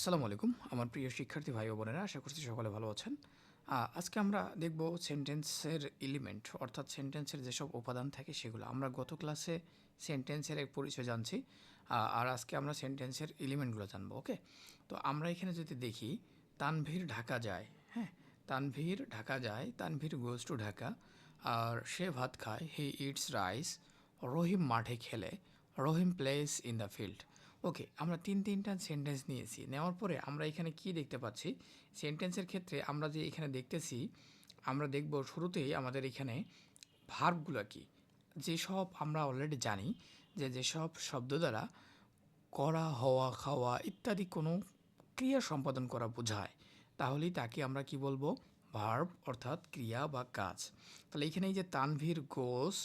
আসসালামু আলাইকুম। আমার প্রিয় শিক্ষার্থী ভাই ও বোনেরা, আশা করছি সকলে ভালো আছেন। আজকে আমরা দেখব সেন্টেন্সের এলিমেন্ট অর্থাৎ সেন্টেন্সের যেসব উপাদান থাকে সেগুলো। আমরা গত ক্লাসে সেন্টেন্সের এক পরিচয় জানছি আর আজকে আমরা সেন্টেন্সের এলিমেন্টগুলো জানব ওকে তো আমরা এখানে যদি দেখি, তানভীর ঢাকা যায় হ্যাঁ? তানভীর ঢাকা যায়, তানভীর গোজ টু ঢাকা আর সে ভাত খায় হি ইটস রাইস রহিম মাঠে খেলে, Rahim plays in the field okay, আমরা তিন তিনটা সেন্টেন্স নিয়েছি। নেওয়ার পরে আমরা এখানে কি দেখতে পাচ্ছি? সেন্টেন্সের ক্ষেত্রে আমরা যে এখানে দেখতেছি, আমরা দেখব শুরুতেই আমাদের এখানে ভার্বগুলো কি? যেসব আমরা অলরেডি জানি, যে যেসব শব্দ দ্বারা করা, হওয়া, খাওয়া ইত্যাদি কোনো ক্রিয়া সম্পাদন করা বোঝায়। তাহলেই তাকে আমরা কি বলব? ভার্ব অর্থাৎ ক্রিয়া বা কাজ। তাহলে এখানে এই যে তানভীর গোস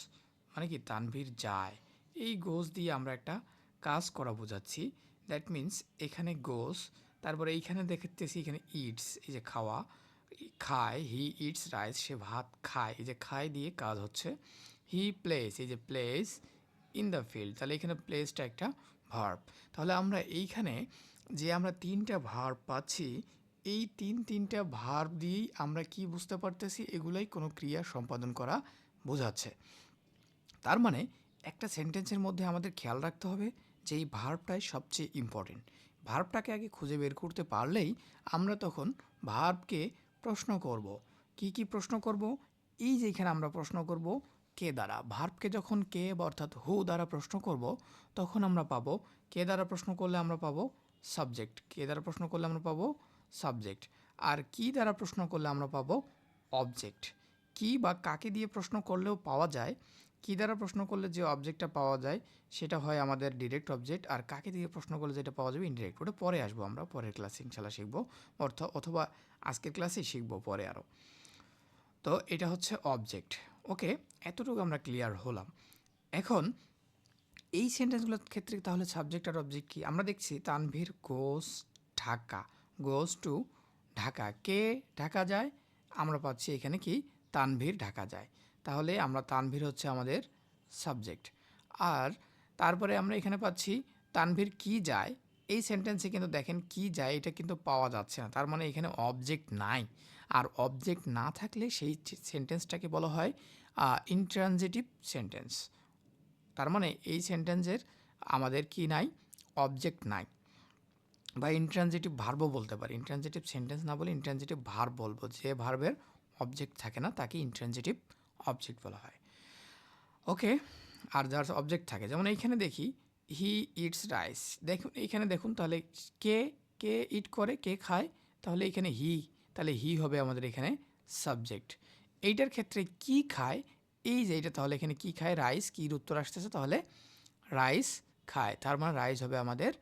মানে কি? তানভীর যায়। এই গোস দিয়ে আমরা একটা কাজ করা বোঝাচ্ছি। দ্যাট মিন্স এখানে গোস তারপরে এইখানে দেখতেছি এখানে ইটস এই যে খাওয়া, খায় হি ইটস রাইস সে ভাত খায়, এই যে খায় দিয়ে কাজ হচ্ছে। হি প্লেস এই যে প্লেস ইন দ্য ফিল্ড তাহলে এখানে প্লেসটা একটা ভার্ব তাহলে আমরা এইখানে যে আমরা তিনটা ভার্ব পাচ্ছি, এই তিন তিনটা ভার্ব দিয়েই আমরা কি বুঝতে পারতেছি, এগুলাই কোনো ক্রিয়া সম্পাদন করা বোঝাচ্ছে। তার মানে একটা সেন্টেন্সের মধ্যে আমাদের খেয়াল রাখতে হবে যে এই ভার্বটাই সবচেয়ে ইম্পর্টেন্ট ভার্বটাকে আগে খুঁজে বের করতে পারলেই আমরা তখন ভার্বকে প্রশ্ন করব। কি কি প্রশ্ন করব? এই যে এখানে আমরা প্রশ্ন করব, কে দ্বারা? ভার্বকে যখন কে অর্থাৎ হু দ্বারা প্রশ্ন করব, তখন আমরা পাবো, কে দ্বারা প্রশ্ন করলে আমরা পাবো? সাবজেক্ট কে দ্বারা প্রশ্ন করলে আমরা পাবো? সাবজেক্ট আর কি দ্বারা প্রশ্ন করলে আমরা পাবো? অবজেক্ট কি বা কাকে দিয়ে প্রশ্ন করলেও পাওয়া যায় কি দ্বারা প্রশ্ন করলে যে অবজেক্টটা পাওয়া যায়, সেটা হয় আমাদের ডিরেক্ট অবজেক্ট আর কাকে দিয়ে প্রশ্ন করলে যেটা পাওয়া যাবে ইনডিরেক্ট ওটা পরে আসব আমরা, পরের ক্লাসে ইনশাল্লাহ শিখব, অর্থ অথবা আজকের ক্লাসেই শিখব পরে আরও তো এটা হচ্ছে অবজেক্ট ওকে এতটুকু আমরা ক্লিয়ার হলাম। এখন, এই সেন্টেন্সগুলোর ক্ষেত্রে তাহলে সাবজেক্ট আর অবজেক্ট কি? আমরা দেখছি Tanvir goes Dhaka goes to Dhaka. কে ঢাকা যায়? আমরা পাচ্ছি এখানে কি? তানভীর ঢাকা যায়। তাহলে আমরা তানভীর হচ্ছে আমাদের সাবজেক্ট আর তারপরে আমরা এখানে পাচ্ছি, তানভীর কি যায়? এই সেন্টেন্সে কিন্তু দেখেন কি যায়, এটা কিন্তু পাওয়া যাচ্ছে না। তার মানে এখানে অবজেক্ট নাই। আর অবজেক্ট না থাকলে সেই সেন্টেন্সটাকে বলা হয় ইন্ট্রানজিটিভ সেন্টেন্স তার মানে এই সেন্টেন্সের আমাদের কি নাই? অবজেক্ট নাই। বা ইন্ট্রানজিটিভ ভার্বও বলতে পারি। ইন্ট্রানজিটিভ সেন্টেন্স না বলে ইন্ট্রানজিটিভ ভার্ব বলব। যে ভার্বের অবজেক্ট থাকে না, তাকে ইন্ট্রানজিটিভ অবজেক্ট বলা হয়। ওকে আর যার অবজেক্ট থাকে, যেমন এইখানে দেখি হি ইটস রাইস দেখুন, এইখানে দেখুন, তাহলে কে কে ইট করে, কে খায়, তাহলে এখানে হি তাহলে হি হবে আমাদের এখানে সাবজেক্ট এইটার ক্ষেত্রে কি খায়? এই যে এটা তাহলে এখানে কি খায়? রাইস কির উত্তর আসতেছে? তাহলে রাইস খায়, তার মানে রাইস হবে আমাদের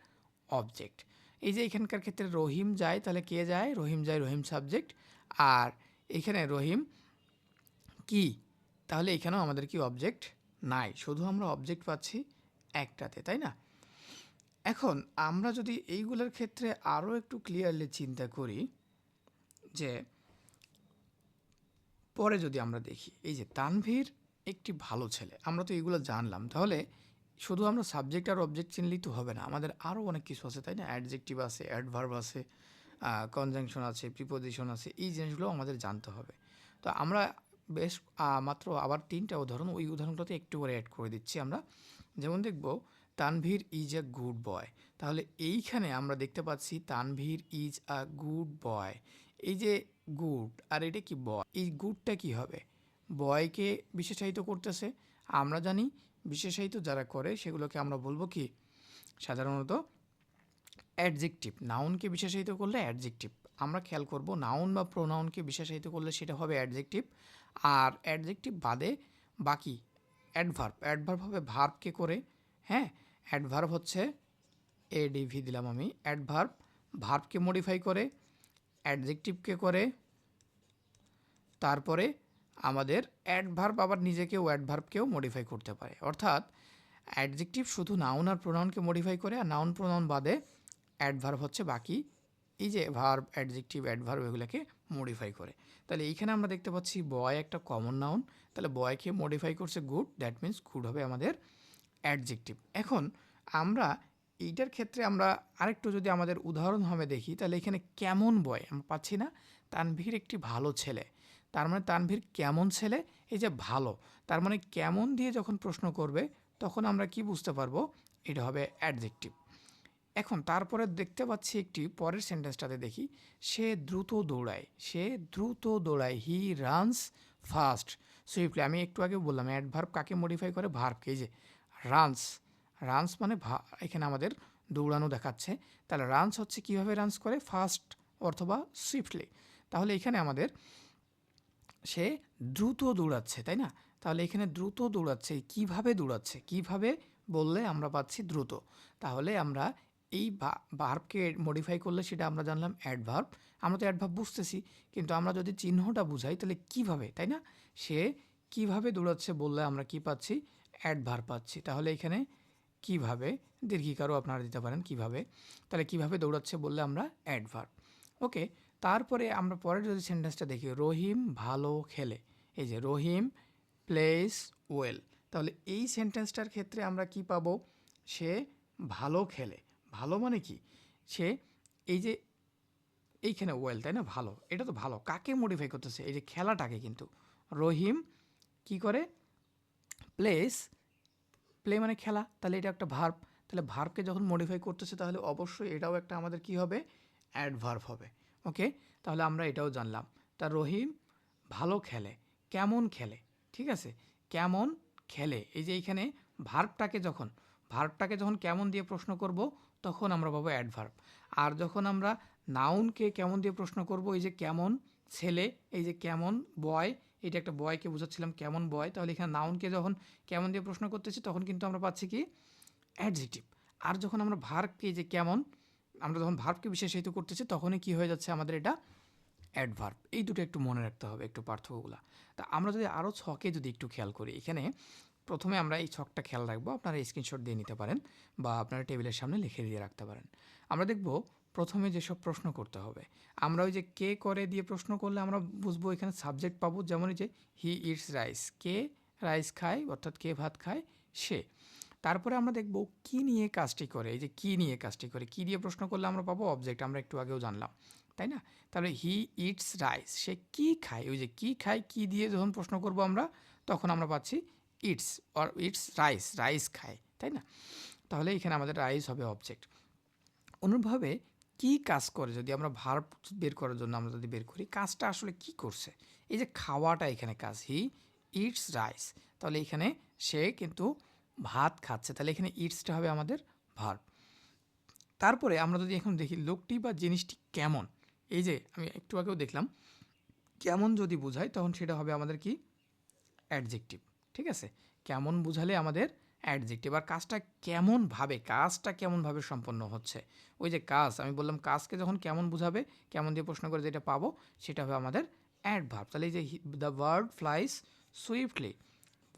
অবজেক্ট এই যে এখানকার ক্ষেত্রে রহিম যায়, তাহলে কে যায়? রহিম যায় রহিম সাবজেক্ট আর এখানে রহিম কি? তাহলে এখানেও আমাদের কি অবজেক্ট নাই? শুধু আমরা অবজেক্ট পাচ্ছি একটাতে, তাই না? এখন আমরা যদি এইগুলোর ক্ষেত্রে আরও একটু ক্লিয়ারলি চিন্তা করি যে পরে যদি আমরা দেখি, এই যে তানভীর একটি ভালো ছেলে, আমরা তো এগুলো জানলাম। তাহলে শুধু আমরা সাবজেক্ট আর অবজেক্ট চিনলেই তো হবে না, আমাদের আরও অনেক কিছু আছে, তাই না? অ্যাডজেক্টিভ আছে অ্যাডভার্ব আছে কনজাংশন আছে প্রিপোজিশন আছে, এই জিনিসগুলো আমাদের জানতে হবে। তো আমরা বেশ মাত্র আবার তিনটা উদাহরণ, ওই উদাহরণটাতে একটু করে অ্যাড করে দিচ্ছি আমরা। যেমন দেখব, Tanvir is a good boy তাহলে এইখানে আমরা দেখতে পাচ্ছি Tanvir is a good boy এই যে গুড আর এটা কি বয় এই গুডটা কি হবে? বয়কে বিশেষায়িত করতেছে। আমরা জানি বিশেষায়িত যারা করে, সেগুলোকে আমরা বলব কি? সাধারণত অ্যাডজেক্টিভ নাউনকে বিশেষায়িত করলে অ্যাডজেক্টিভ আমরা খেয়াল করব নাউন বা প্রোনাউনকে বিশেষায়িত করলে সেটা হবে অ্যাডজেক্টিভ আর অ্যাডজেক্টিভ বাদে বাকি অ্যাডভার্ব অ্যাডভার্ব হবে ভার্বকে করে হ্যাঁ? অ্যাডভার্ব হচ্ছে এ এডিভি দিলাম আমি অ্যাডভার্ব ভার্বকে মডিফাই করে অ্যাডজেক্টিভকে করে, তারপরে আমাদের অ্যাডভার্ব আবার নিজেকেও অ্যাডভার্বকেও মডিফাই করতে পারে। অর্থাৎ অ্যাডজেক্টিভ শুধু নাউন আর প্রোনাউনকে মডিফাই করে আর নাউন প্রোনাউন বাদে অ্যাডভার্ব হচ্ছে বাকি, এই যে ভার্ব অ্যাডজেক্টিভ অ্যাডভার্ব এগুলোকে মডিফাই করে। তাহলে এইখানে আমরা দেখতে পাচ্ছি বয় একটা কমন নাউন তাহলে বয়কে মডিফাই করছে গুড দ্যাট মিন্স গুড হবে আমাদের অ্যাডজেক্টিভ এখন আমরা এইটার ক্ষেত্রে আমরা আরেকটু যদি আমাদের উদাহরণভাবে দেখি, তাহলে এখানে কেমন বয় আমরা পাচ্ছি না, তানভীর একটি ভালো ছেলে। তার মানে তানভীর কেমন ছেলে? এই যে ভালো। তার মানে কেমন দিয়ে যখন প্রশ্ন করবে, তখন আমরা কি বুঝতে পারব? এটা হবে অ্যাডজেক্টিভ এখন তারপরে দেখতে পাচ্ছি একটি পরের সেন্টেন্সটাতে দেখি। সে দ্রুত দৌড়ায়। সে দ্রুত দৌড়ায়। হি রানস ফাস্ট সুইফটলি আমি একটু আগে বললাম অ্যাড অ্যাডভার্ব কাকে মডিফাই করে? ভার্বকে যে রানস রানস মানে এখানে আমাদের দৌড়ানো দেখাচ্ছে। তাহলে রানস হচ্ছে কীভাবে রানস করে? ফাস্ট অথবা সুইফটলি তাহলে এখানে আমাদের সে দ্রুত দৌড়াচ্ছে, তাই না? তাহলে এখানে দ্রুত দৌড়াচ্ছে। কীভাবে দৌড়াচ্ছে? কীভাবে বললে আমরা পাচ্ছি দ্রুত? তাহলে আমরা এই ভার্বকে মডিফাই করলে সেটা আমরা জানলাম অ্যাডভার্ব আমরা তো অ্যাডভার্ব বুঝতেছি, কিন্তু আমরা যদি চিহ্নটা বুঝাই, তাহলে কীভাবে, তাই না? সে কীভাবে দৌড়াচ্ছে বললে আমরা কি পাচ্ছি? অ্যাডভার্ব পাচ্ছি। তাহলে এখানে কীভাবে, দীর্ঘিকারও আপনারা দিতে পারেন কীভাবে, তাহলে কীভাবে দৌড়াচ্ছে বললে আমরা অ্যাডভার্ব ওকে, তারপরে আমরা পরের যদি সেন্টেন্সটা দেখি, রহিম ভালো খেলে। এই যে, রহিম প্লেস ওয়েল তাহলে এই সেন্টেন্সটার ক্ষেত্রে আমরা কি পাবো? সে ভালো খেলে। ভালো মানে কি? সে এই যে এইখানে ওয়েল তাই না? ভালো। এটা তো ভালো। কাকে মডিফাই করতেছে? এই যে খেলাটাকে কিন্তু। রহিম কি করে? প্লেস প্লে মানে খেলা। তাহলে এটা একটা ভার্ব তাহলে ভার্বকে যখন মডিফাই করতেছে, তাহলে অবশ্যই এটাও একটা আমাদের কি হবে? অ্যাডভার্ব হবে। ওকে তাহলে আমরা এটাও জানলাম। তা রহিম ভালো খেলে। কেমন খেলে? ঠিক আছে? কেমন খেলে? এই যে এইখানে ভার্বটাকে যখন ভার্বটাকে যখন কেমন দিয়ে প্রশ্ন করব? তখন আমরা পাবো অ্যাডভার্ব আর যখন আমরা নাউনকে কেমন দিয়ে প্রশ্ন করব, এই যে কেমন ছেলে, এই যে কেমন বয় এটা একটা বয়কে বোঝাচ্ছিলাম কেমন বয় তাহলে এখানে নাউনকে যখন কেমন দিয়ে প্রশ্ন করতেছি, তখন কিন্তু আমরা পাচ্ছি কি? অ্যাডজেক্টিভ আর যখন আমরা ভার্বকে যে কেমন, আমরা যখন ভার্বকে বিশেষায়িত করতেছি, তখনই কি হয়ে যাচ্ছে আমাদের এটা? অ্যাডভার্ব এই দুটো একটু মনে রাখতে হবে, একটু পার্থক্যগুলো। তা আমরা যদি আরও ছকে যদি একটু খেয়াল করি, এখানে প্রথমে আমরা এই ছকটা খেয়াল রাখব, আপনারা স্ক্রিনশট দিয়ে নিতে পারেন বা আপনারা টেবিলের সামনে লিখে দিয়ে রাখতে পারেন। আমরা দেখব প্রথমে যেসব প্রশ্ন করতে হবে। আমরা ওই যে কে করে দিয়ে প্রশ্ন করলে আমরা বুঝব এখানে সাবজেক্ট পাবো যেমন যে হি ইটস রাইস কে রাইস খায় অর্থাৎ কে ভাত খায় সে। তারপরে আমরা দেখব কি নিয়ে কাজটি করে, এই যে কি নিয়ে কাজটি করে, কি দিয়ে প্রশ্ন করলে আমরা পাবো অবজেক্ট আমরা একটু আগেও জানলাম, তাই না? তাহলে হি ইটস রাইস সে কি খায়, ওই যে কি খায়, কি দিয়ে যখন প্রশ্ন করব আমরা, তখন আমরা পাচ্ছি eats or eats rice rice খায়, তাই না? তাহলে এখানে আমাদের রাইস হবে অবজেক্ট অনুরূপভাবে কি কাজ করে যদি আমরা ভার্ব বের করার জন্য আমরা যদি বের করি, কাজটা আসলে কি করছে? এই যে খাওয়াটা এখানে কাজ, হি ইটস রাইস। তাহলে এখানে সে কিন্তু ভাত খাচ্ছে, তাহলে এখানে ইটসটা হবে আমাদের ভার্ব তারপরে আমরা যদি এখন দেখি লোকটি বা জিনিসটি কেমন? এই যে আমি একটু আগেও দেখলাম, কেমন যদি বোঝাই তখন সেটা হবে আমাদের কি? অ্যাডজেক্টিভ ঠিক আছে? কেমন বুঝালে আমাদের অ্যাডজেক্টিভ আর কাজটা কেমনভাবে কাজটা কেমনভাবে সম্পন্ন হচ্ছে? ওই যে কাজ, আমি বললাম কাজকে যখন কেমন বুঝাবে, কেমন দিয়ে প্রশ্ন করে যেটা পাবো, সেটা হবে আমাদের অ্যাডভার্ব তাহলে এই যে the bird flies swiftly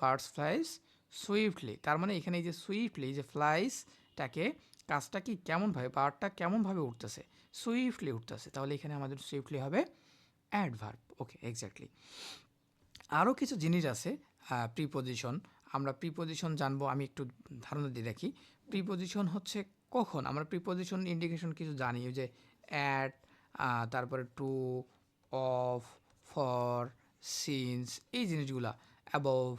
birds flies swiftly তার মানে এখানে এই যে সুইফটলি যে ফ্লাইসটাকে কাজটা কি কেমনভাবে বার্ডটা কেমনভাবে উঠতেছে? সুইফটলি উঠতেছে। তাহলে এখানে আমাদের সুইফটলি হবে অ্যাডভার্ব ওকে এক্স্যাক্টলি আরও কিছু জিনিস আছে প্রিপোজিশন আমরা প্রিপোজিশন জানব, আমি একটু ধারণা দিয়ে রাখি। প্রিপোজিশন হচ্ছে কখন? আমরা প্রিপোজিশন ইন্ডিকেশন কিছু জানি যে অ্যাট তারপরে টু অফ ফর সিন্স এই জিনিসগুলা অ্যাবভ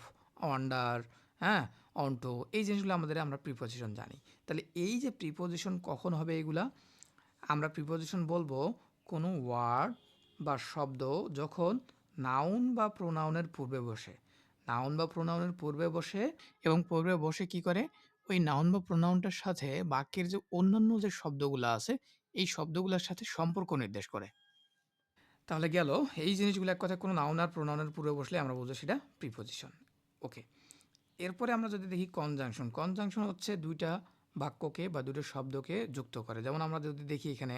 আন্ডার হ্যাঁ অন্টো এই জিনিসগুলো আমাদের আমরা প্রিপোজিশন জানি। তাহলে এই যে প্রিপোজিশন কখন হবে এগুলা? আমরা প্রিপোজিশন বলব কোনো ওয়ার্ড বা শব্দ যখন নাউন বা প্রোনাউনের পূর্বে বসে। নাউন বা প্রোনাউনের পূর্বে বসে এবং পূর্বে বসে কি করে? ওই নাউন বা প্রোনাউনটার সাথে বাক্যের যে অন্যান্য যে শব্দগুলো আছে, এই শব্দগুলোর সাথে সম্পর্ক নির্দেশ করে। তাহলে গেল, এই জিনিসগুলো এক কথায় কোনো নাউন আর প্রোনাউনের পূর্বে বসলে আমরা বুঝব সেটা প্রিপোজিশন। ওকে, এরপরে আমরা যদি দেখি কনজাংশন কনজাংশন হচ্ছে দুইটা বাক্যকে বা দুটো শব্দকে যুক্ত করে। যেমন আমরা যদি দেখি এখানে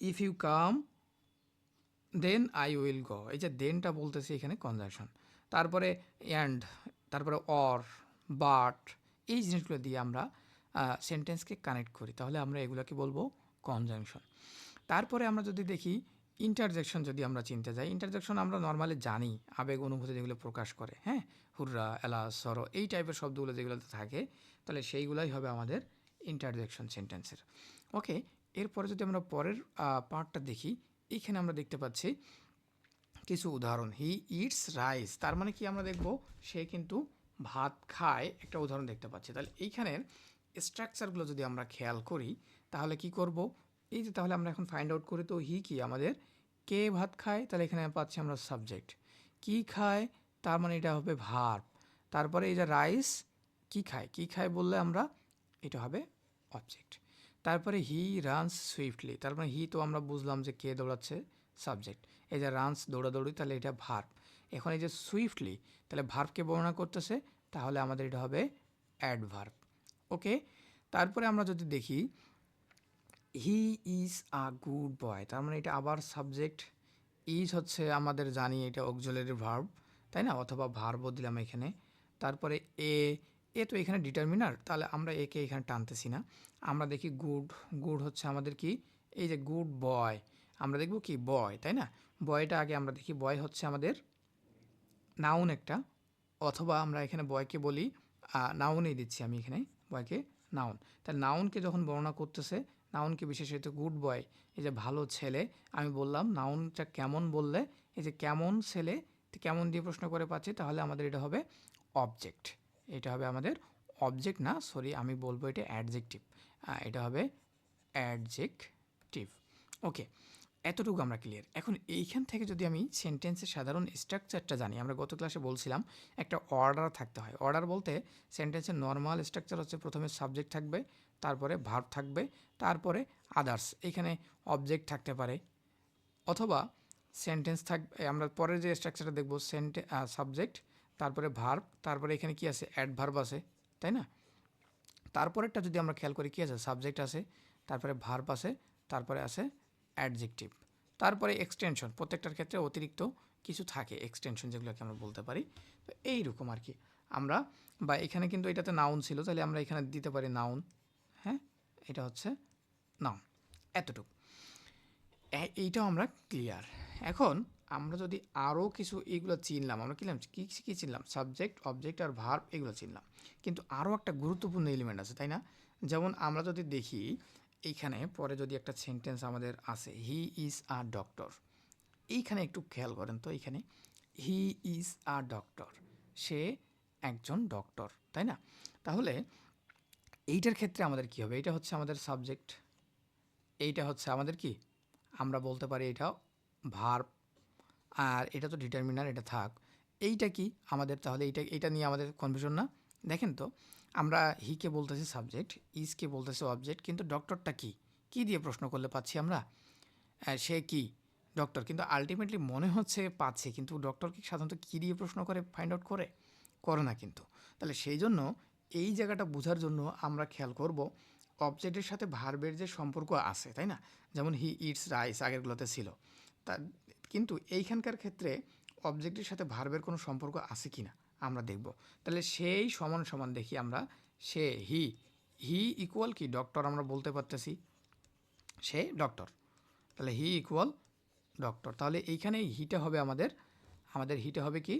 if you come then I will go এই যে দেনটা বলতেছি এখানে কনজাংশন তারপরে অ্যান্ড তারপরে অর বাট এই জিনিসগুলো দিয়ে আমরা সেন্টেন্সকে কানেক্ট করি। তাহলে আমরা এগুলোকে বলব কনজাংশন তারপরে আমরা যদি দেখি ইন্টারজেকশন যদি আমরা চিনতে যাই ইন্টারজেকশন আমরা নর্মালি জানি, আবেগ অনুভূতি যেগুলো প্রকাশ করে হ্যাঁ? হুররা, এলা, সরো, এই টাইপের শব্দগুলো যেগুলোতে থাকে, তাহলে সেইগুলাই হবে আমাদের ইন্টারজেকশন সেন্টেন্সের ওকে এরপরে যদি আমরা পরের পার্টটা দেখি এইখানে আমরা দেখতে পাচ্ছি কিছু উদাহরণ। হি ইটস রাইস তার মানে কি আমরা দেখব? সে কিন্তু ভাত খায়। একটা উদাহরণ দেখতে পাচ্ছি। তাহলে এইখানের স্ট্রাকচারগুলো যদি আমরা খেয়াল করি, তাহলে কি করব? এই যে তাহলে আমরা এখন ফাইন্ড আউট করি তো হি কি? আমাদের কে ভাত খায়? তাহলে এখানে পাচ্ছি আমরা সাবজেক্ট কি খায়? তার মানে এটা হবে ভার্ব তারপরে এই যে রাইস কি খায়? কি খায় বললে আমরা, এটা হবে অবজেক্ট তারপরে হি রানস সুইফটলি তার মানে হি তো আমরা বুঝলাম যে কে দৌড়াচ্ছে সাবজেক্ট এই যে রানস দৌড়াদৌড়ি, তাহলে এটা ভার্ব এখন এই যে সুইফটলি তাহলে ভার্বকে বর্ণনা করতেছে, তাহলে আমাদের এটা হবে অ্যাডভার্ব ওকে তারপরে আমরা যদি দেখি হি ইজ আ গুড বয় তার মানে এটা আবার সাবজেক্ট ইজ হচ্ছে আমাদের জানি এটা অক্সুলারি ভার্ব তাই না? অথবা ভার্বও দিলাম এখানে, তারপরে এ এ তো এখানে ডিটারমিনার তাহলে আমরা একে এখানে টানতেছি না। আমরা দেখি গুড গুড হচ্ছে আমাদের কি? এই যে গুড বয় আমরা দেখব কি? বয় তাই না? বয়টা আগে আমরা দেখি বয় হচ্ছে আমাদের নাউন একটা, অথবা আমরা এখানে বয়কে বলি নাউনই দিচ্ছি আমি এখানে বয়কে নাউন তাহলে নাউনকে যখন বর্ণনা করতেছে নাউনকে বিশেষত গুড বয় এই যে ভালো ছেলে, আমি বললাম নাউনটা কেমন বললে, এই যে কেমন ছেলে, কেমন দিয়ে প্রশ্ন করে পাচ্ছি, তাহলে আমাদের এটা হবে অবজেক্ট এটা হবে আমাদের অবজেক্ট না সরি আমি বলব এটা অ্যাডজেক্টিভ এটা হবে অ্যাডজেক্টিভ ওকে এতটুকু আমরা ক্লিয়ার এখন এইখান থেকে যদি আমি সেন্টেন্সের সাধারণ স্ট্রাকচারটা জানি, আমরা গত ক্লাসে বলছিলাম একটা অর্ডার থাকতে হয়। অর্ডার বলতে সেন্টেন্সের নর্মাল স্ট্রাকচার হচ্ছে প্রথমে সাবজেক্ট থাকবে, তারপরে ভার্ব থাকবে, তারপরে আদার্স এখানে অবজেক্ট থাকতে পারে। অথবা সেন্টেন্স থাকবে আমরা পরের যে স্ট্রাকচারটা দেখব সেন্টে সাবজেক্ট তারপরে ভার্ব তারপরে এখানে কি আছে? অ্যাডভার্ব আছে, তাই না? তারপরেরটা যদি আমরা খেয়াল করি, কী আছে? সাবজেক্ট আছে, তারপরে ভার্ব আছে, তারপরে আছে অ্যাডজেক্টিভ তারপরে এক্সটেনশন প্রত্যেকটার ক্ষেত্রে অতিরিক্ত কিছু থাকে এক্সটেনশন যেগুলোকে আমরা বলতে পারি। তো এইরকম আর কি। আমরা, বা এখানে কিন্তু এটাতে নাউন ছিল, তাহলে আমরা এখানে দিতে পারি নাউন হ্যাঁ? এটা হচ্ছে নাউন এতটুকু। এইটাও আমরা ক্লিয়ার এখন আমরা যদি আরও কিছু এইগুলো চিনলাম, আমরা কিনলাম কী কী চিনলাম? সাবজেক্ট অবজেক্ট আর ভার্ব এগুলো চিনলাম। কিন্তু আরও একটা গুরুত্বপূর্ণ এলিমেন্ট আছে, তাই না? যেমন আমরা যদি দেখি এইখানে পরে যদি একটা সেন্টেন্স আমাদের আছে হি ইজ আ ডক্টর এইখানে একটু খেয়াল করেন তো এইখানে হি ইজ আ ডক্টর সে একজন ডক্টর তাই না? তাহলে এইটার ক্ষেত্রে আমাদের কি হবে? এটা হচ্ছে আমাদের সাবজেক্ট এইটা হচ্ছে আমাদের কি? আমরা বলতে পারি এটা ভার্ব আর এটা তো ডিটারমিনার এটা থাক। এইটা কি? আমাদের তাহলে এইটা এটা নিয়ে আমাদের কনফিউশন না? দেখেন তো, আমরা হিকে বলতেছি সাবজেক্ট ইজকে বলতেছি অবজেক্ট কিন্তু ডক্টরটা কি? কি দিয়ে প্রশ্ন করলে পাচ্ছি আমরা? সে কি? ডক্টর কিন্তু আলটিমেটলি মনে হচ্ছে পাচ্ছে, কিন্তু ডক্টর কি সাধারণত কী দিয়ে প্রশ্ন করে ফাইন্ড আউট করে? করে না কিন্তু। তাহলে সেই জন্য এই জায়গাটা বোঝার জন্য আমরা খেয়াল করব অবজেক্টের সাথে ভার্বের যে সম্পর্ক আছে, তাই না? যেমন হি ইটস রাইস আগেরগুলোতে ছিল। তা কিন্তু এইখানকার ক্ষেত্রে অবজেক্টের সাথে ভার্বের কোনো সম্পর্ক আছে কি না আমরা দেখব। তাহলে সেই সমান সমান দেখি আমরা, সে হি হি ইকুয়াল কি? ডক্টর আমরা বলতে পারতেছি, সে ডক্টর তাহলে হি ইকুয়াল ডক্টর তাহলে এইখানে হিটা হবে আমাদের আমাদের হিটা হবে কি?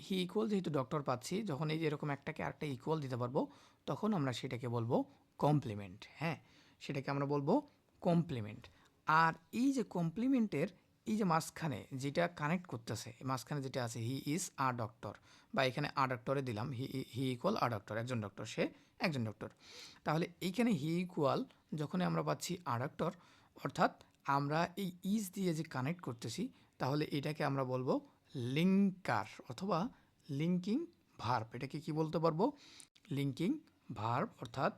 হি ইকুয়াল যেহেতু ডক্টর পাচ্ছি, যখন এই যে এরকম একটাকে আরেকটা ইকুয়াল দিতে পারব, তখন আমরা সেটাকে বলব কমপ্লিমেন্ট হ্যাঁ সেটাকে আমরা বলব কমপ্লিমেন্ট আর এই যে কমপ্লিমেন্টের এই যে মাঝখানে যেটা কানেক্ট করতেছে মাঝখানে যেটা আছে হি ইজ আ ডক্টর বা এখানে আ ডক্টরে দিলাম he he equal a doctor একজন ডক্টর সে একজন ডক্টর তাহলে এইখানে হি ইকুয়াল যখন আমরা পাচ্ছি আ ডক্টর অর্থাৎ আমরা এই ইজ দিয়ে যে কানেক্ট করতেছি, তাহলে এটাকে আমরা বলব লিঙ্কার অথবা লিঙ্কিং ভার্ব এটাকে কি বলতে পারব? লিঙ্কিং ভার্ব অর্থাৎ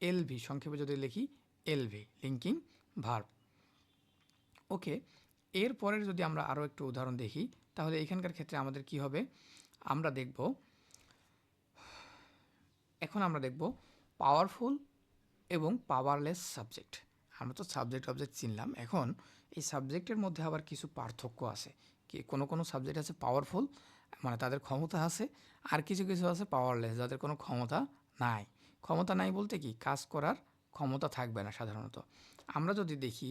এলভি সংক্ষেপে যদি লিখি এলভি লিঙ্কিং ভার্ব ওকে এরপরের যদি আমরা আরও একটু উদাহরণ দেখি, তাহলে এখানকার ক্ষেত্রে আমাদের কি হবে? আমরা দেখব, এখন আমরা দেখব পাওয়ারফুল এবং পাওয়ারলেস সাবজেক্ট আমরা তো সাবজেক্ট অবজেক্ট চিনলাম। এখন এই সাবজেক্টের মধ্যে আবার কিছু পার্থক্য আছে। কি, কোনো কোনো সাবজেক্ট আছে পাওয়ারফুল মানে তাদের ক্ষমতা আছে, আর কিছু কিছু আছে পাওয়ারলেস যাদের কোনো ক্ষমতা নাই। ক্ষমতা নাই বলতে কি, কাজ করার ক্ষমতা থাকবে না সাধারণত। আমরা যদি দেখি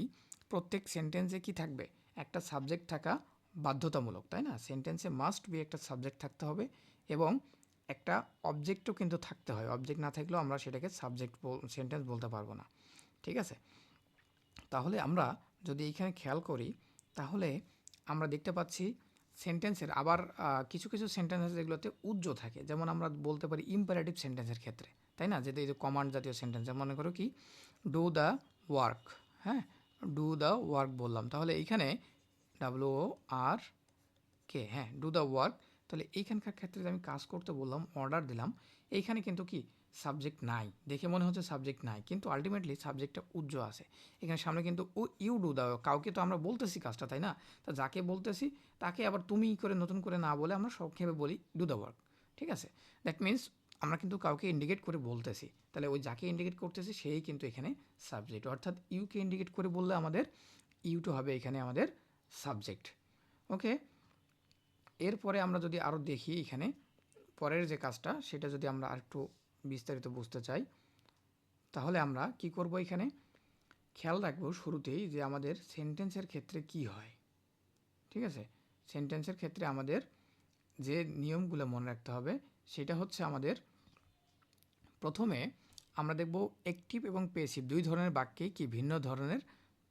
প্রত্যেক সেন্টেন্সে কি থাকবে? একটা সাবজেক্ট থাকা বাধ্যতামূলক, তাই না? সেন্টেন্সে মাস্ট বি একটা সাবজেক্ট থাকতে হবে এবং একটা অবজেক্টও কিন্তু থাকতে হয়। অবজেক্ট না থাকলেও আমরা সেটাকে সাবজেক্ট সেন্টেন্স বলতে পারব না। ঠিক আছে? তাহলে আমরা যদি এইখানে খেয়াল করি, তাহলে আমরা দেখতে পাচ্ছি সেন্টেন্সের আবার কিছু কিছু সেন্টেন্স আছে যেগুলোতে উজ্জ্ব থাকে। যেমন আমরা বলতে পারি ইম্পারেটিভ সেন্টেন্সের ক্ষেত্রে, তাই না? যেটা এই যে কমান্ড জাতীয় সেন্টেন্স মনে করো কি ডু দ্য ওয়ার্ক হ্যাঁ? ডু দ্য ওয়ার্ক বললাম। তাহলে এইখানে ডাব্লিউ আর কে হ্যাঁ ডু দ্য ওয়ার্ক তাহলে এইখানকার ক্ষেত্রে আমি কাজ করতে বললাম অর্ডার দিলাম, এইখানে কিন্তু কি? সাবজেক্ট নাই। দেখে মনে হচ্ছে সাবজেক্ট নাই, কিন্তু আলটিমেটলি সাবজেক্টটা উজ্জ্ব আছে। এখানে সামনে কিন্তু ও ইউ ডু দাও কাউকে তো আমরা বলতেছি কাজটা, তাই না? তা যাকে বলতেছি, তাকে আবার তুমি করে নতুন করে না বলে আমরা সংক্ষেপে বলি ডু দ্য ওয়ার্ক ঠিক আছে? দ্যাট মিন্স আমরা কিন্তু কাউকে ইন্ডিকেট করে বলতেছি। তাহলে ওই যাকে ইন্ডিকেট করতেছি, সেই কিন্তু এখানে সাবজেক্ট অর্থাৎ ইউকে ইন্ডিকেট করে বললে আমাদের ইউটো হবে এখানে আমাদের সাবজেক্ট ওকে এরপরে আমরা যদি আরও দেখি এখানে, পরের যে কাজটা, সেটা যদি আমরা আরেকটু বিস্তারিত বুঝতে চাই, তাহলে আমরা কি করব এখানে? খেয়াল রাখব শুরুতেই যে আমাদের সেন্টেন্সের ক্ষেত্রে কি হয়। ঠিক আছে? সেন্টেন্সের ক্ষেত্রে আমাদের যে নিয়মগুলো মনে রাখতে হবে, সেটা হচ্ছে আমাদের প্রথমে আমরা দেখব অ্যাক্টিভ এবং পেসিভ দুই ধরনের বাক্যে কি ভিন্ন ধরনের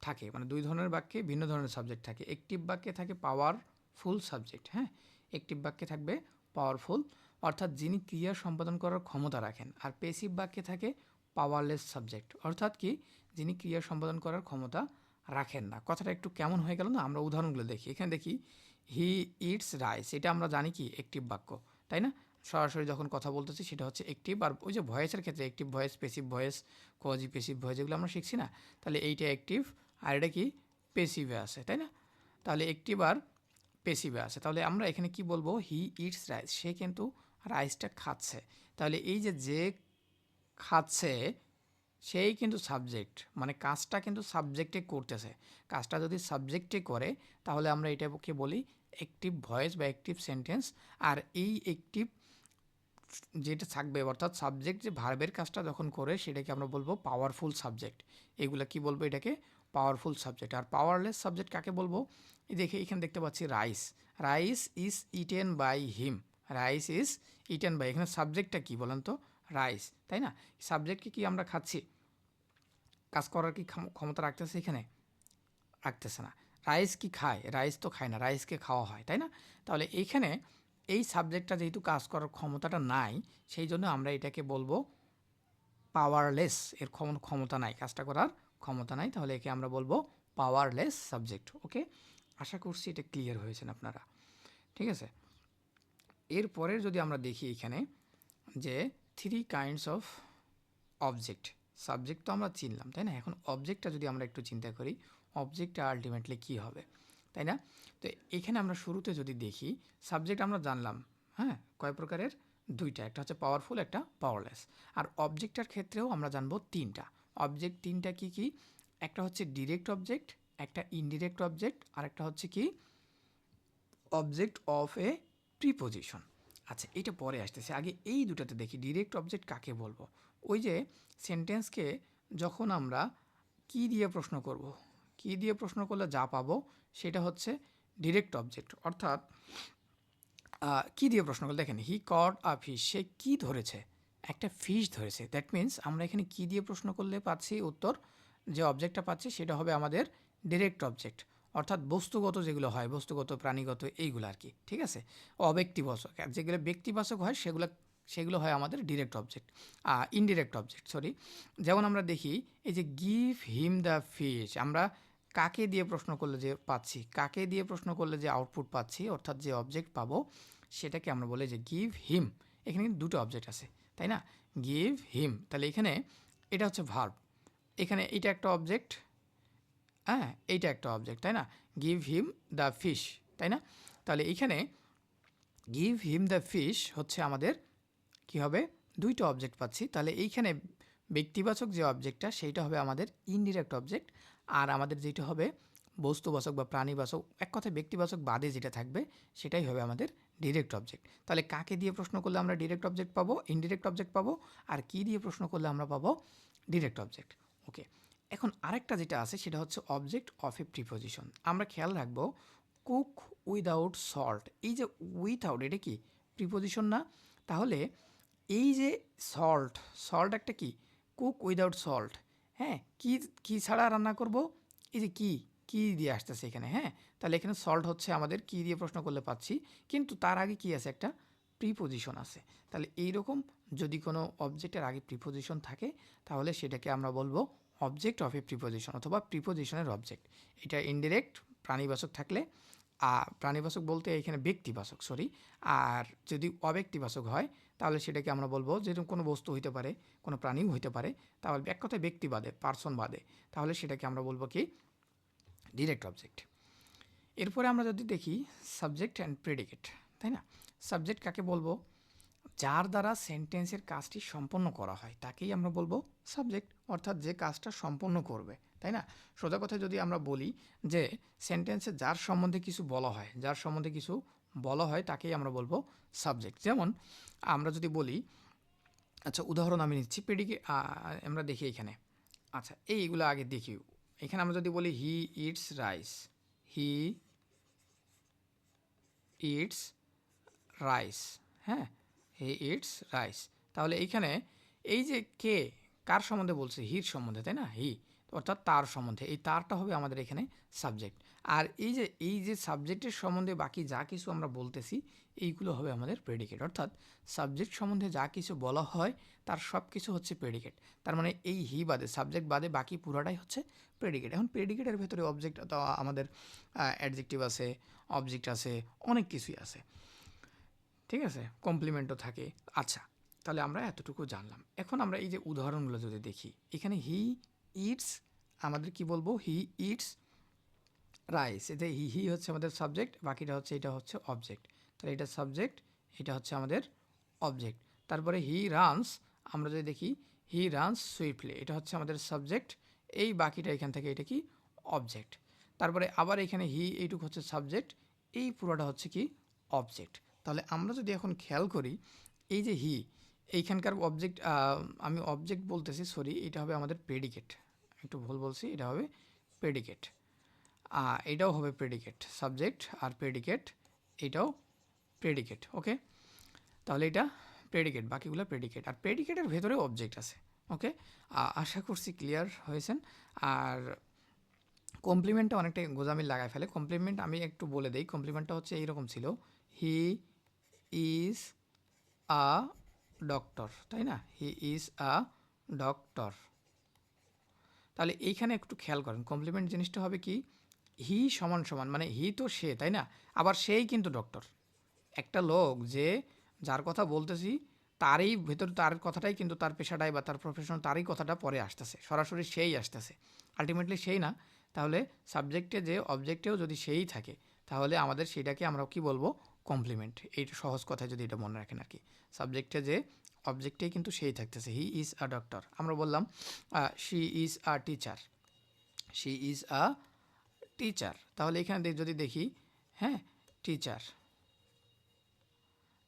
থাকে। মানে দুই ধরনের বাক্যে ভিন্ন ধরনের সাবজেক্ট থাকে। অ্যাক্টিভ বাক্যে থাকে পাওয়ারফুল সাবজেক্ট হ্যাঁ? অ্যাক্টিভ বাক্যে থাকবে পাওয়ারফুল অর্থাৎ যিনি ক্রিয়া সম্পাদন করার ক্ষমতা রাখেন। আর পেসিভ বাক্যে থাকে পাওয়ারলেস সাবজেক্ট অর্থাৎ কি? যিনি ক্রিয়া সম্পাদন করার ক্ষমতা রাখেন না। কথাটা একটু কেমন হয়ে গেল না? আমরা উদাহরণগুলো দেখি। এখানে দেখি হি ইটস রাইস এটা আমরা জানি কি? অ্যাক্টিভ বাক্য, তাই না? সরাসরি যখন কথা বলতেছি, সেটা হচ্ছে অ্যাক্টিভ আর ওই যে ভয়েসের ক্ষেত্রে active voice passive voice quasi passive voice যেগুলো আমরা শিখছি না। তাহলে এইটা অ্যাক্টিভ আর এটা কি পেসিভে আছে, তাই না? তাহলে অ্যাক্টিভ আর পেসিভে আছে। তাহলে আমরা এখানে কি বলব? হি ইটস রাইস সে কিন্তু রাইসটা খাচ্ছে। তাহলে এই যে যে খাচ্ছে, সেই কিন্তু সাবজেক্ট মানে কাজটা কিন্তু সাবজেক্টে করতেছে। কাজটা যদি সাবজেক্টে করে, তাহলে আমরা এটাকে বলি অ্যাক্টিভ ভয়েস বা অ্যাক্টিভ সেন্টেন্স আর এই অ্যাক্টিভ যেটা থাকবে, অর্থাৎ সাবজেক্ট যে ভার্বের কাজটা যখন করে, সেটাকে আমরা বলব পাওয়ারফুল সাবজেক্ট এগুলা কি বলব এটাকে? পাওয়ারফুল সাবজেক্ট আর পাওয়ারলেস সাবজেক্ট কাকে বলব? দেখে এখানে দেখতে পাচ্ছি rice rice is eaten by him rice is eaten by এখানে সাবজেক্টটা কি বলেন তো? রাইস তাই না? সাবজেক্টকে কি আমরা খাচ্ছি? কাজ করার কি ক্ষম- ক্ষমতা রাখতেছে এখানে? রাখতেছে না। রাইস কি খায়? রাইস তো খায় না। রাইসকে খাওয়া হয়, তাই না? তাহলে এইখানে এই সাবজেক্টটা যেহেতু কাজ করার ক্ষমতাটা নাই, সেই জন্য আমরা এটাকে বলব পাওয়ারলেস এর ক্ষম- ক্ষমতা নাই, কাজটা করার ক্ষমতা নাই, তাহলে একে আমরা বলব পাওয়ারলেস সাবজেক্ট ওকে আশা করছি এটা ক্লিয়ার হয়েছেন আপনারা, ঠিক আছে? এরপরের যদি আমরা দেখি এখানে যে three kinds of object subject তো আমরা চিনলাম, তাই না? এখন অবজেক্টটা যদি আমরা একটু চিন্তা করি অবজেক্টটা আলটিমেটলি কী হবে? তাই না? তো এখানে আমরা শুরুতে যদি দেখি সাবজেক্ট আমরা জানলাম হ্যাঁ? কয় প্রকারের? দুইটা, একটা হচ্ছে পাওয়ারফুল একটা পাওয়ারলেস আর অবজেক্টটার ক্ষেত্রেও আমরা জানব তিনটা। অবজেক্ট তিনটা কি কি? একটা হচ্ছে ডিরেক্ট অবজেক্ট একটা ইনডিরেক্ট অবজেক্ট আর একটা হচ্ছে কি? অবজেক্ট অফ এ প্রিপোজিশন আচ্ছা এটা পরে আসতেছে। আগে এই দুটাতে দেখি ডিরেক্ট অবজেক্ট কাকে বলব? ওই যে সেন্টেন্সকে যখন আমরা কি দিয়ে প্রশ্ন করব? কি দিয়ে প্রশ্ন করলে যা পাবো? সেটা হচ্ছে ডিরেক্ট অবজেক্ট অর্থাৎ কি দিয়ে প্রশ্ন করলে? দেখেন হি কট আ ফিশ সে কী ধরেছে? একটা ফিশ ধরেছে। দ্যাট মিন্স আমরা এখানে কি দিয়ে প্রশ্ন করলে পাচ্ছি? উত্তর, যে অবজেক্টটা পাচ্ছি সেটা হবে আমাদের ডিরেক্ট অবজেক্ট অর্থাৎ বস্তুগত যেগুলো হয়, বস্তুগত, প্রাণীগত, এইগুলো আর কি, ঠিক আছে? অব্যক্তিবাচক যেগুলো ব্যক্তিবাচক হয়, সেগুলো সেগুলো হয় আমাদের direct object indirect object sorry যেমন আমরা দেখি, এই যে গিভ হিম দ্য ফিশ আমরা কাকে দিয়ে প্রশ্ন করলে যে পাচ্ছি, কাকে দিয়ে প্রশ্ন করলে যে আউটপুট পাচ্ছি, অর্থাৎ যে অবজেক্ট পাবো, সেটাকে আমরা বলি যে গিভ হিম এখানে কিন্তু দুটো অবজেক্ট আছে, তাই না? গিভ হিম তাহলে এখানে এটা হচ্ছে ভার্ব এখানে এটা একটা অবজেক্ট হ্যাঁ এইটা একটা অবজেক্ট তাই না? গিভ হিম দ্য ফিশ তাই না? তাহলে এইখানে গিভ হিম দ্য ফিশ হচ্ছে আমাদের কি হবে? দুইটা অবজেক্ট পাচ্ছি। তাহলে এইখানে ব্যক্তিবাচক যে অবজেক্টটা সেইটা হবে আমাদের ইনডিরেক্ট অবজেক্ট আর আমাদের যেটা হবে, বস্তুবাচক বা প্রাণীবাচক, এক কথায় ব্যক্তিবাচক বাদে যেটা থাকবে, সেটাই হবে আমাদের ডিরেক্ট অবজেক্ট তাহলে কাকে দিয়ে প্রশ্ন করলে আমরা ডিরেক্ট অবজেক্ট পাবো ইনডিরেক্ট অবজেক্ট পাবো, আর কি দিয়ে প্রশ্ন করলে আমরা পাবো ডিরেক্ট অবজেক্ট ওকে এখন আরেকটা যেটা আছে, সেটা হচ্ছে অবজেক্ট অফ এ প্রিপোজিশন আমরা খেয়াল রাখব কুক উইদাউট সল্ট এই যে উইথআউট এটা কি প্রিপোজিশন না? তাহলে এই যে সল্ট সল্ট একটা কি? কুক উইদাউট সল্ট হ্যাঁ কি কি ছাড়া রান্না করব? এই যে কি কি দিয়ে আসতেছে এখানে হ্যাঁ? তাহলে এখানে সল্ট হচ্ছে আমাদের, কি দিয়ে প্রশ্ন করলে পাচ্ছি? কিন্তু তার আগে কি আছে একটা প্রিপোজিশন আছে। তাহলে এই রকম যদি কোনো অবজেক্টের আগে প্রিপোজিশন থাকে, তাহলে সেটাকে আমরা বলব অবজেক্ট অফ এ প্রিপোজিশন অথবা প্রিপোজিশনের অবজেক্ট এটা ইনডিরেক্ট প্রাণীবাচক থাকলে আর প্রাণীবাচক বলতে এখানে ব্যক্তিবাচক সরি আর যদি অব্যক্তিবাচক হয় তাহলে সেটাকে আমরা বলব যেরকম কোনো বস্তু হইতে পারে, কোনো প্রাণীও হইতে পারে, তাহলে এক কথায় ব্যক্তি বাদে পার্সন বাদে, তাহলে সেটাকে আমরা বলব কি ডিরেক্ট অবজেক্ট এরপরে আমরা যদি দেখি সাবজেক্ট অ্যান্ড প্রেডিকেট তাই না? সাবজেক্ট কাকে বলব? যার দ্বারা সেন্টেন্সের কাজটি সম্পন্ন করা হয়, তাকেই আমরা বলব সাবজেক্ট অর্থাৎ যে কাজটা সম্পন্ন করবে, তাই না? সোজা কথা যদি আমরা বলি যে সেন্টেন্সে যার সম্বন্ধে কিছু বলা হয়, যার সম্বন্ধে কিছু বলা হয়, তাকেই আমরা বলব সাবজেক্ট যেমন আমরা যদি বলি আচ্ছা উদাহরণ আমি নিচ্ছি পেডিকে আমরা দেখি এখানে। আচ্ছা এইগুলো আগে দেখি। এখানে আমরা যদি বলি, he eats rice. He eats rice. হ্যাঁ হি ইটস রাইস। তাহলে এইখানে এই যে কে, কার সম্বন্ধে বলছে? হির সম্বন্ধে, তাই না? হি। অর্থাৎ তার সম্বন্ধে। এই তারটা হবে আমাদের এখানে সাবজেক্ট আর এই যে এই যে সাবজেক্টের সম্বন্ধে বাকি যা কিছু আমরা বলতেছি, এইগুলো হবে আমাদের প্রেডিকেট অর্থাৎ সাবজেক্ট সম্বন্ধে যা কিছু বলা হয়, তার সব কিছু হচ্ছে প্রেডিকেট তার মানে এই হি বাদে সাবজেক্ট বাদে বাকি পুরাটাই হচ্ছে প্রেডিকেট এখন প্রেডিকেটের ভেতরে অবজেক্ট আমাদের অ্যাডজেক্টিভ আছে অবজেক্ট আছে, অনেক কিছুই আছে। ঠিক আছে? কমপ্লিমেন্টও থাকে। আচ্ছা তাহলে আমরা এতটুকু জানলাম। এখন আমরা এই যে উদাহরণগুলো যদি দেখি, এখানে হি ইটস আমাদের কি বলব? হি ইটস রাইস এতে হি হি হচ্ছে আমাদের সাবজেক্ট বাকিটা হচ্ছে, এটা হচ্ছে অবজেক্ট তাহলে এটা সাবজেক্ট এটা হচ্ছে আমাদের অবজেক্ট তারপরে হি রানস আমরা যদি দেখি হি রানস সুইফটলি এটা হচ্ছে আমাদের সাবজেক্ট এই বাকিটা এখান থেকে এটা কি? অবজেক্ট তারপরে আবার এখানে হি এইটুকু হচ্ছে সাবজেক্ট এই পুরোটা হচ্ছে কি? অবজেক্ট তাহলে আমরা যদি এখন খেয়াল করি, এই যে হি এইখানকার অবজেক্ট আমি অবজেক্ট বলতেছি সরি এটা হবে আমাদের প্রেডিকেট একটু ভুল বলছি, এটা হবে প্রেডিকেট এটাও হবে প্রেডিকেট সাবজেক্ট আর প্রেডিকেট এটাও প্রেডিকেট ওকে তাহলে এটা প্রেডিকেট বাকিগুলো প্রেডিকেট আর প্রেডিকেটের ভেতরেও অবজেক্ট আছে ওকে আশা করছি ক্লিয়ার হয়েছেন। আর কমপ্লিমেন্টটা অনেকটা গোজামিল লাগায় ফেলে। কমপ্লিমেন্ট আমি একটু বলে দিই কমপ্লিমেন্টটা হচ্ছে এইরকম ছিল হি ইজ আ ডক্টর তাই না? হি ইজ আ ডক্টর তাহলে এইখানে একটু খেয়াল করেন কমপ্লিমেন্ট জিনিসটা হবে কি, হি সমান সমান মানে হি তো সে, তাই না? আবার সেই কিন্তু ডক্টর একটা লোক যে যার কথা বলতেছি, তারই ভেতর তার কথাটাই কিন্তু তার পেশাটাই বা তার প্রফেশন তারই কথাটা পরে আসতেছে, সরাসরি সেই আসতেছে। আলটিমেটলি সেই না। তাহলে সাবজেক্টে যে অবজেক্টেও যদি সেই থাকে, তাহলে আমাদের সেটাকে আমরা কি বলব? কমপ্লিমেন্ট এই সহজ কথায় যদি এটা মনে রাখেন আর কি। সাবজেক্টে যে অবজেক্টেই কিন্তু সেই থাকতেছে। হি ইজ আ ডক্টর আমরা বললাম she is a teacher she is a teacher তাহলে এখানে যদি দেখি হ্যাঁ টিচার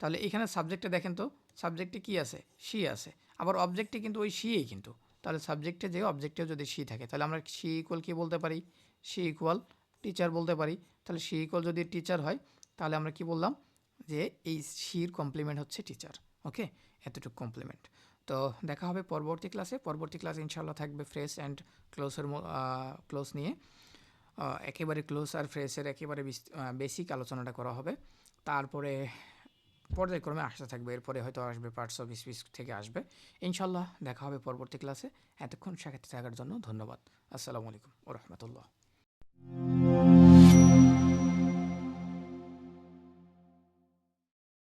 তাহলে এখানে সাবজেক্টে দেখেন তো সাবজেক্টে কি আছে? শি আছে। আবার অবজেক্টে কিন্তু ওই শিই কিন্তু। তাহলে সাবজেক্টে যে অবজেক্টেও যদি শি থাকে, তাহলে আমরা শি ইকুয়াল কী বলতে পারি? শি ইকুয়াল টিচার বলতে পারি। তাহলে শি ইকুয়াল যদি টিচার হয়, তাহলে আমরা কি বললাম? যে এই শির কমপ্লিমেন্ট হচ্ছে টিচার ওকে? এতটুকু কমপ্লিমেন্ট তো দেখা হবে পরবর্তী ক্লাসে পরবর্তী ক্লাসে ইনশাল্লাহ থাকবে ফ্রেশ অ্যান্ড ক্লোজের ক্লোজ নিয়ে। একেবারে ক্লোজ আর ফ্রেশের একেবারে বেসিক আলোচনাটা করা হবে। তারপরে পর্যায়ক্রমে আসতে থাকবে। এরপরে হয়তো আসবে পার্টস অফ স্পিচ থেকে আসবে। ইনশাল্লাহ দেখা হবে পরবর্তী ক্লাসে এতক্ষণ সাক্ষাৎ থাকার জন্য ধন্যবাদ। আসসালামু আলাইকুম ও রহমতুল্লাহ।